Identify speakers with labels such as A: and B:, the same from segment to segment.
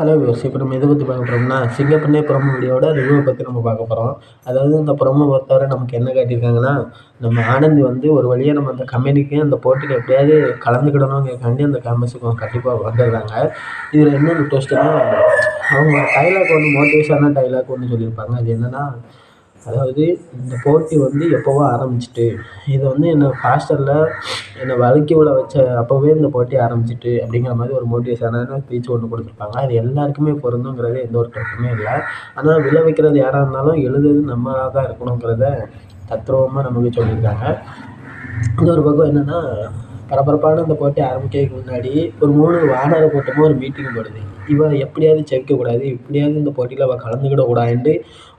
A: Hello viewers இப்போ நம்ம எதை பற்றி பார்க்க போகிறோம்னா சிங்கப்பண்ணே ப்ரோமோ வீடியோவோட ரிவ்யூவை பற்றி நம்ம பார்க்க போகிறோம் அதாவது இந்த ப்ரொமோ பொறுத்தவரை நமக்கு என்ன காட்டியிருக்காங்கன்னா நம்ம ஆனந்த் வந்து ஒரு வழியாக நம்ம அந்த கம்பெனிக்கு அந்த போட்டிக்கு எப்படியாவது கலந்துக்கிடணுங்கிறக்காண்டி அந்த கேம்பஸுக்கு கண்டிப்பாக வந்துடுறாங்க இதில் என்ன ட்விஸ்ட்டுனா அவங்க டைலாக் ஒன்று மோட்டிவேஷனாக டைலாக் ஒன்று சொல்லியிருப்பாங்க. அது என்னென்னா அதாவது இந்த போட்டி வந்து எப்போவோ ஆரம்பிச்சிட்டு இது வந்து என்னை ஹாஸ்டலில் என்னை வழுக்கி விழ வச்ச அப்போவே இந்த போட்டி ஆரம்பிச்சிட்டு அப்படிங்கிற மாதிரி ஒரு மோட்டிவேஷனான ஸ்பீச் ஒன்று கொடுத்துருப்பாங்க. அது எல்லாருக்குமே பொருந்துங்கிறது எந்த ஒரு கருத்துமே இல்லை. ஆனால் விழ வைக்கிறது யாராக இருந்தாலும் எழுதுறது நம்மளாக தான் இருக்கணுங்கிறத தத்ரூபமாக நமக்கு சொல்லியிருக்காங்க. இன்னொரு பக்கம் என்னென்னா பரபரப்பான இந்த போட்டி ஆரம்பிக்கிறதுக்கு முன்னாடி ஒரு மூணு வானர கூட்டமும் ஒரு மீட்டிங் போடுது. இவன் எப்படியாவது ஜெயிக்கக்கூடாது எப்படியாவது இந்த போட்டியில் அவள் கலந்துக்கிடக்கூடாதுன்ட்டு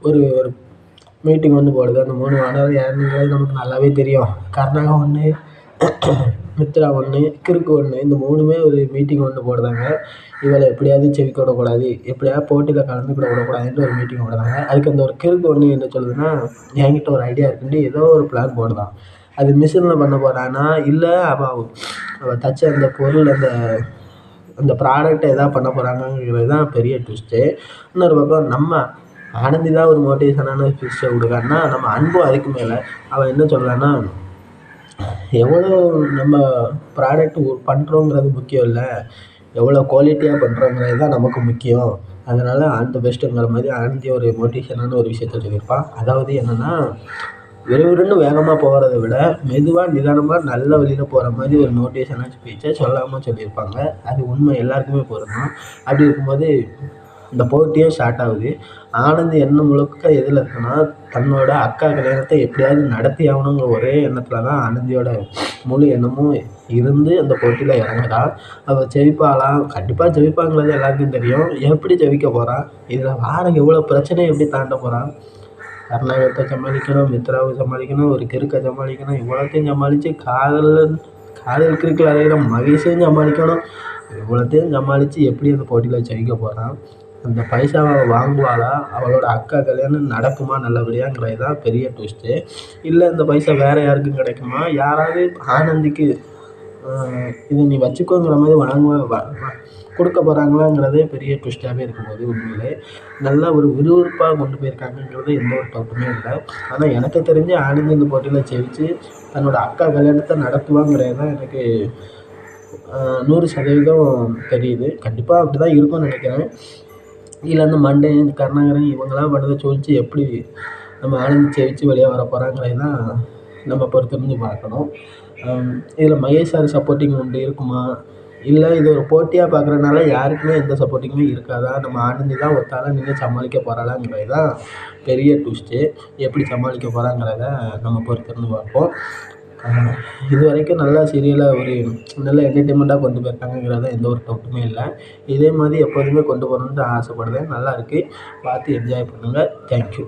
A: ஒரு ஒரு மீட்டிங் வந்து போடுது. அந்த மூணு வானரம் யாருங்கிறது நமக்கு நல்லாவே தெரியும். கர்நாடகா ஒன்று மித்ரா ஒன்று கிறுக்கு ஒன்று இந்த மூணுமே ஒரு மீட்டிங் ஒன்று போடுறாங்க. இவளை எப்படியாவது செவிக்க விடக்கூடாது எப்படியாவது போட்டியில் கலந்துக்கிட விடக்கூடாதுன்ட்டு ஒரு மீட்டிங் போடுறாங்க. அதுக்கு அந்த ஒரு கிறுக்கு ஒன்று என்ன சொல்லுதுன்னா என்கிட்ட ஒரு ஐடியா இருக்குன்ட்டு ஏதோ ஒரு பிளான் போடுதான். அது மிஷினில் பண்ண போகிறான்னா இல்லை அவள் அவள் தச்ச அந்த பொருள் அந்த அந்த ப்ராடக்ட்டை எதாவது பண்ண போகிறாங்கங்கிறது தான் பெரிய ட்விஸ்ட்டு இன்னொரு பக்கம் நம்ம ஆனந்தி தான் ஒரு மோட்டிவேஷனான ஸ்பீச்சை கொடுக்குறான்னா நம்ம அன்பும் அதுக்கு மேலே. அவன் என்ன சொல்கிறான்னா எவ்வளோ நம்ம ப்ராடக்ட் பண்ணுறோங்கிறது முக்கியம் இல்லை. எவ்வளோ குவாலிட்டியாக பண்ணுறோங்கிறது தான் நமக்கு முக்கியம். அதனால் ஆல் த பெஸ்ட்டுங்கிற மாதிரி ஆனந்தி ஒரு மோட்டிவேஷனான ஒரு விஷயத்த சொல்லியிருப்பான் அதாவது என்னென்னா விறுவிறுன்னு வேகமாக போகிறத விட மெதுவாக நிதானமாக நல்ல வழியில் போகிற மாதிரி ஒரு மோட்டிவேஷனான ஸ்பீச்சை சொல்லாமல் சொல்லியிருப்பாங்க. அது உண்மை எல்லாருக்குமே பொருந்தும். அப்படி இருக்கும்போது இந்த போட்டியும் ஸ்டார்ட் ஆகுது. ஆனந்த் எண்ணம் முழுக்க எதில் இருக்குன்னா தன்னோட அக்கா கல்யாணத்தை எப்படியாவது நடத்தி ஆகணுங்கிற ஒரே எண்ணத்தில் தான் ஆனந்தியோட முழு எண்ணமும் இருந்து அந்த போட்டியில் இறங்குறா. அவள் ஜெயிப்பாளாம் கண்டிப்பாக ஜெயிப்பாங்கிறது எல்லாருக்கும் தெரியும். எப்படி ஜெயிக்க போகிறான் இதில் வாரம் எவ்வளோ பிரச்சனையை எப்படி தாண்ட போகிறான் கர்நாடகத்தை சமாளிக்கணும் மித்ராவை சமாளிக்கணும் ஒரு கிறுக்கை சமாளிக்கணும் இவ்வளோத்தையும் சமாளித்து காதல் காதல் கிறுக்கில் அறையிற மகேஷையும் சமாளிக்கணும். இவ்வளோத்தையும் சமாளித்து எப்படி அந்த போட்டியில் ஜெயிக்க போகிறான் அந்த பைசாவை வாங்குவாளா? அவளோட அக்கா கல்யாணம் நடக்குமா நல்லபடியாங்கிறது தான் பெரிய ட்விஸ்ட்டு இல்லை இந்த பைசா வேறு யாருக்கும் கிடைக்குமா? யாராவது ஆனந்திக்கு இதை நீ வச்சுக்கோங்கிற மாதிரி வாங்குவா கொடுக்க போகிறாங்களாங்கிறதே பெரிய ட்விஸ்ட்டாகவே இருக்கும்போது உண்மையிலே நல்லா ஒரு விறுவிறுப்பாக கொண்டு போயிருக்காங்கங்கிறது எந்த ஒரு டவுட்டுமே இல்லை. ஆனால் எனக்கு தெரிஞ்சு ஆனந்த் இந்த போட்டியில் ஜெயிச்சு தன்னோட அக்கா கல்யாணத்தை நடத்துவாங்கிறது தான் எனக்கு நூறு சதவீதம் தெரியுது. கண்டிப்பாக அப்படி தான் இருக்கும்னு நினைக்கிறேன். இல்லை அந்த மண்டையன் கருணாகரன் இவங்களாம் பண்ணதை சொல்லிச்சு எப்படி நம்ம ஆனந்த் ஜெயிச்சு வெளியே வர போகிறாங்கிறது தான் நம்ம பொறுத்திருந்து பார்க்கணும். இதில் மகேஷ் சார் சப்போர்ட்டிங் உண்டு இருக்குமா? இல்லை இது ஒரு போட்டியாக பார்க்குறனால யாருக்குமே எந்த சப்போர்ட்டிங்குமே இருக்காதா? நம்ம ஆனந்தி தான் ஒத்தாலும் நின்று சமாளிக்க போகிறாளாங்கிறது தான் பெரிய ட்விஸ்ட்டு எப்படி சமாளிக்க போகிறாங்கிறத நம்ம பொறுத்திருந்து பார்ப்போம். இது வரைக்கும் நல்லா சீரியலாக ஒரு நல்ல என்டர்டெயின்மெண்ட்டாக கொண்டு போயிருக்காங்கங்கிறதுல எந்த ஒரு டவுட்டுமே இல்லை. இதே மாதிரி எப்போதுமே கொண்டு போகணுன்ட்டு ஆசைப்படுறேன் நல்லா இருக்குது பார்த்து என்ஜாய் பண்ணுங்கள் தேங்க்யூ